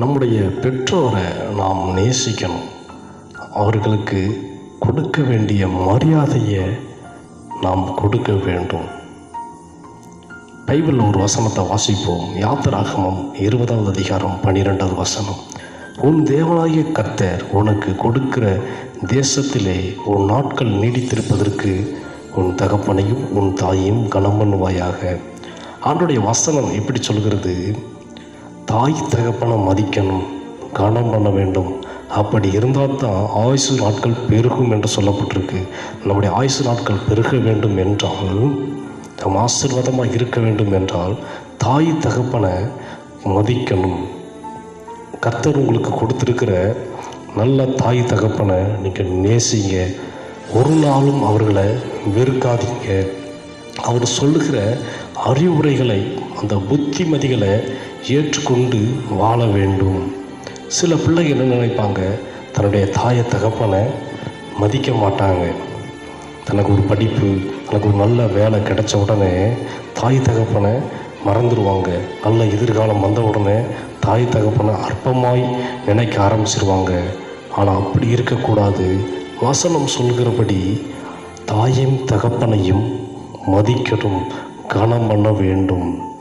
நம்முடைய பெற்றோரை நாம் நேசிக்கணும். அவர்களுக்கு கொடுக்க வேண்டிய மரியாதையை நாம் கொடுக்க வேண்டும். பைபிள் ஒரு வசனத்தை வாசிப்போம். யாத்திராகமம் இருபதாவது அதிகாரம் பன்னிரெண்டாவது வசனம். உன் தேவனாகிய கர்த்தர் உனக்கு கொடுக்கிற தேசத்திலே உன் நாட்கள் நீடித்திருப்பதற்கு உன் தகப்பனையும் உன் தாயையும் கனம் பண்ணுவாயாக ஆண்டுடைய வசனம் எப்படி சொல்கிறது? தாய் தகப்பனை மதிக்கணும் கனம் பண்ண வேண்டும். அப்படி இருந்தால் தான் ஆயுசு நாட்கள் பெருகும் என்று சொல்லப்பட்டிருக்கு. நம்முடைய ஆயுசு நாட்கள் பெருக வேண்டும் என்றால் நம் ஆசீர்வாதமாக இருக்க வேண்டும் என்றால் தாய் தகப்பனை மதிக்கணும். கர்த்தர் உங்களுக்கு கொடுத்துருக்கிற நல்ல தாய் தகப்பனை நீங்கள் நேசிங்க. ஒரு நாளும் அவர்களை வெறுக்காதீங்க. அவர் சொல்லுகிற அறிவுரைகளை அந்த புத்திமதிகளை ஏற்றுக்கொண்டு வாழ வேண்டும். சில பிள்ளைங்க என்ன நினைப்பாங்க? தன்னுடைய தாயை தகப்பனை மதிக்க மாட்டாங்க. தனக்கு ஒரு படிப்பு தனக்கு ஒரு நல்ல வேலை கிடைச்ச உடனே தாய் தகப்பனை மறந்துடுவாங்க நல்ல எதிர்காலம் வந்த உடனே தாய் தகப்பனை அற்பமாய் நினைக்க ஆரம்பிச்சிருவாங்க. ஆனால் அப்படி இருக்கக்கூடாது. வசனம் சொல்கிறபடி தாயும் தகப்பனையும் மதிக்கணும் கனம் பண்ண வேண்டும்.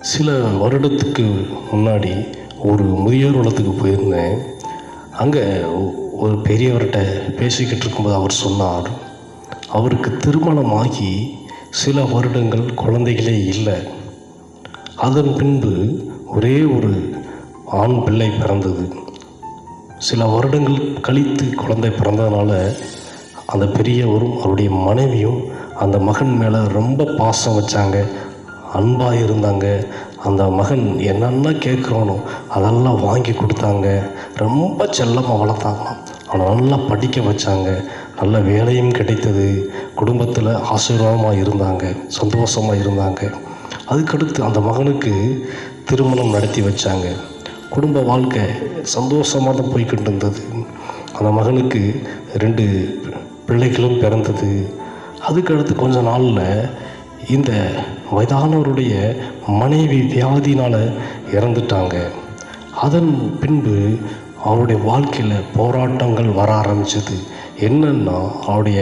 சில வருடத்துக்கு முன்னாடி ஒரு முதியோர் இல்லத்துக்கு போயிருந்தேன். அங்கே ஒரு பெரியவர்கிட்ட பேசிக்கிட்டு இருக்கும்போது அவர் சொன்னார் அவருக்கு திருமணமாகி சில வருடங்கள் குழந்தைகளே இல்லை. அதன் பின்பு ஒரே ஒரு ஆண் பிள்ளை பிறந்தது. சில வருடங்கள் கழித்து குழந்தை பிறந்ததுனால அந்த பெரியவரும் அவருடைய மனைவியும் அந்த மகன் மேலே ரொம்ப பாசம் வச்சாங்க. அன்பாக இருந்தாங்க அந்த மகன் என்னென்ன கேட்குறானோ அதெல்லாம் வாங்கி கொடுத்தாங்க. ரொம்ப செல்லமாக வளர்த்தாங்களாம். அவனை நல்லா படிக்க வச்சாங்க. நல்ல வேலையும் கிடைத்தது. குடும்பத்தில் ஆசீர்வாதமாக இருந்தாங்க. சந்தோஷமாக இருந்தாங்க. அதுக்கடுத்து அந்த மகனுக்கு திருமணம் நடத்தி வச்சாங்க. குடும்ப வாழ்க்கை சந்தோஷமாக தான் போய்கிட்டு இருந்தது. அந்த மகனுக்கு ரெண்டு பிள்ளைகளும் பிறந்தது. அதுக்கடுத்து கொஞ்ச நாளில் இந்த வயதானவருடைய மனைவி வியாதினால் இறந்துட்டாங்க. அதன் பின்பு அவருடைய வாழ்க்கையில் போராட்டங்கள் வர ஆரம்பித்தது என்னன்னா அவருடைய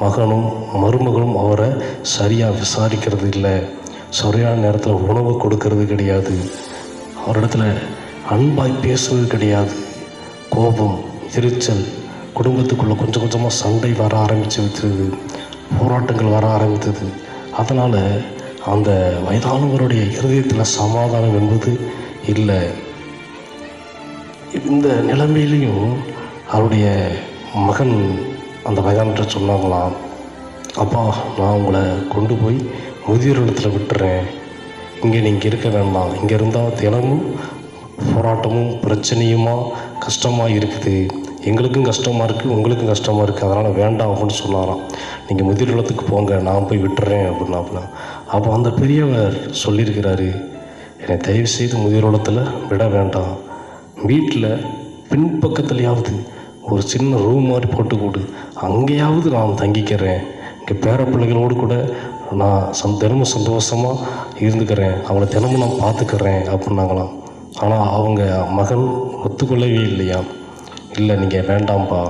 மகனும் மருமகளும் அவரை சரியாக விசாரிக்கிறது இல்லை. சரியான நேரத்தில் உணவு கொடுக்கறது கிடையாது. அவரிடத்துல அன்பாய் பேசுவது கிடையாது. கோபம் எரிச்சல் குடும்பத்துக்குள்ளே கொஞ்சம் கொஞ்சமாக சண்டை வர ஆரம்பித்து வச்சிருது போராட்டங்கள் வர ஆரம்பித்தது. அதனால் அந்த வயதானவருடைய இருதயத்தில் சமாதானம் என்பது இல்லை. இந்த நிலைமையிலையும் அவருடைய மகன் அந்த வயதானற்ற சொன்னாங்களாம் அப்பா நான் உங்களை கொண்டு போய் முதியோர் இடத்துல விட்டுறேன். இங்கே நீங்கள் இருக்க வேண்டாம். இங்கே இருந்தால் தினமும் போராட்டமும் பிரச்சனையுமா கஷ்டமாக இருக்குது. எங்களுக்கும் கஷ்டமாக இருக்குது உங்களுக்கும் கஷ்டமாக இருக்குது அதனால் வேண்டாம் அப்படின்னு சொன்னாராம். நீங்கள் முதியோர் இடத்துக்கு போங்க. நான் போய் விட்டுறேன் அப்படின்னாப்புல. அப்போ அந்த பெரியவர் சொல்லியிருக்கிறாரு என்னை தயவு செய்து விட வேண்டாம். வீட்டில் பின்பக்கத்துலையாவது ஒரு சின்ன ரூம் மாதிரி போட்டு கொடு அங்கேயாவது நான் தங்கிக்கிறேன். இங்கே பேர பிள்ளைகளோடு கூட நான் சந் தினமும் சந்தோஷமாக இருந்துக்கிறேன். அவளை தினமும் நான் பார்த்துக்கிறேன் அப்படின்னாங்களாம் ஆனால் அவங்க மகன் ஒத்துக்கொள்ளவே இல்லையா? இல்லை நீங்கள் வேண்டாம்ப்பா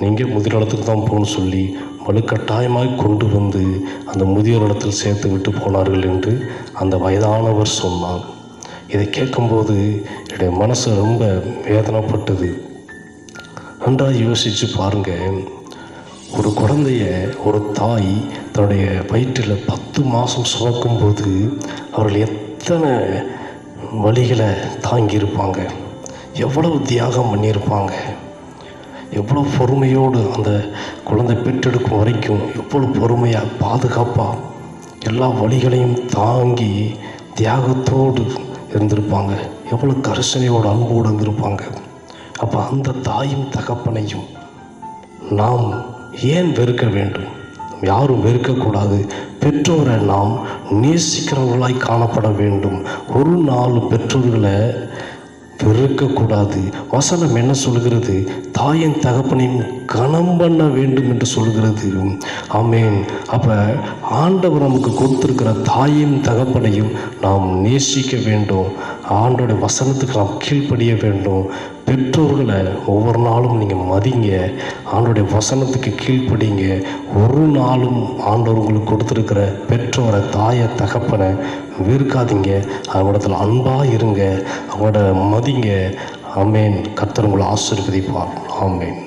நீங்கள் முதியோர் தான் போகணும்னு சொல்லி வலுக்கட்டாயமாக கொண்டு வந்து அந்த முதியோர் இடத்தில் சேர்த்து விட்டு போனார்கள் என்று அந்த வயதானவர் சொன்னார் இதை கேட்கும்போது என்னுடைய மனசு ரொம்ப வேதனைப்பட்டது. நன்றாக யோசித்து பாருங்க. ஒரு குழந்தைய ஒரு தாய் தன்னுடைய வயிற்றில் பத்து மாதம் சுமக்கும்போது அவர்கள் எத்தனை வழிகளை தாங்கியிருப்பாங்க? எவ்வளவு தியாகம் பண்ணியிருப்பாங்க? எவ்வளோ பொறுமையோடு அந்த குழந்தை பெற்றெடுக்கும் வரைக்கும் எவ்வளோ பொறுமையாக பாதுகாப்பாக எல்லா வழிகளையும் தாங்கி தியாகத்தோடு இருந்திருப்பாங்க. எவ்வளோ கரிசனையோடு அன்போடு இருந்திருப்பாங்க. அப்போ அந்த தாயும் தகப்பனையும் நாம் ஏன் வெறுக்க வேண்டும்? யாரும் வெறுக்கக்கூடாது. பெற்றோரை நாம் நேசிக்கிறவர்களாய் காணப்பட வேண்டும். ஒரு நாள் பெற்றோர்களை பெருக்கக்கூடாது. வசனம் என்ன சொல்கிறது? தாயின் தகப்பனையும் கனம் பண்ண வேண்டும் என்று சொல்கிறது. ஆமேன். அப்போ ஆண்டவர் நமக்கு கொடுத்திருக்கிற தாயும் தகப்பனையும் நாம் நேசிக்க வேண்டும். ஆண்டோடைய வசனத்துக்கு நாம் கீழ்ப்படிய வேண்டும். பெற்றோர்களை ஒவ்வொரு நாளும் நீங்கள் மதிங்க. ஆண்டோடைய வசனத்துக்கு கீழ்ப்படிங்க. ஒரு நாளும் ஆண்டவர் உங்களுக்கு கொடுத்துருக்கிற பெற்றோரை தாயை தகப்பனை வீர்க்காதீங்க அவங்களிடத்தில் அன்பாக இருங்க. அவங்களோட மதிங்க. ஆமேன். கர்த்தர் உங்களை ஆசீர்வதிப்பார். ஆமேன்.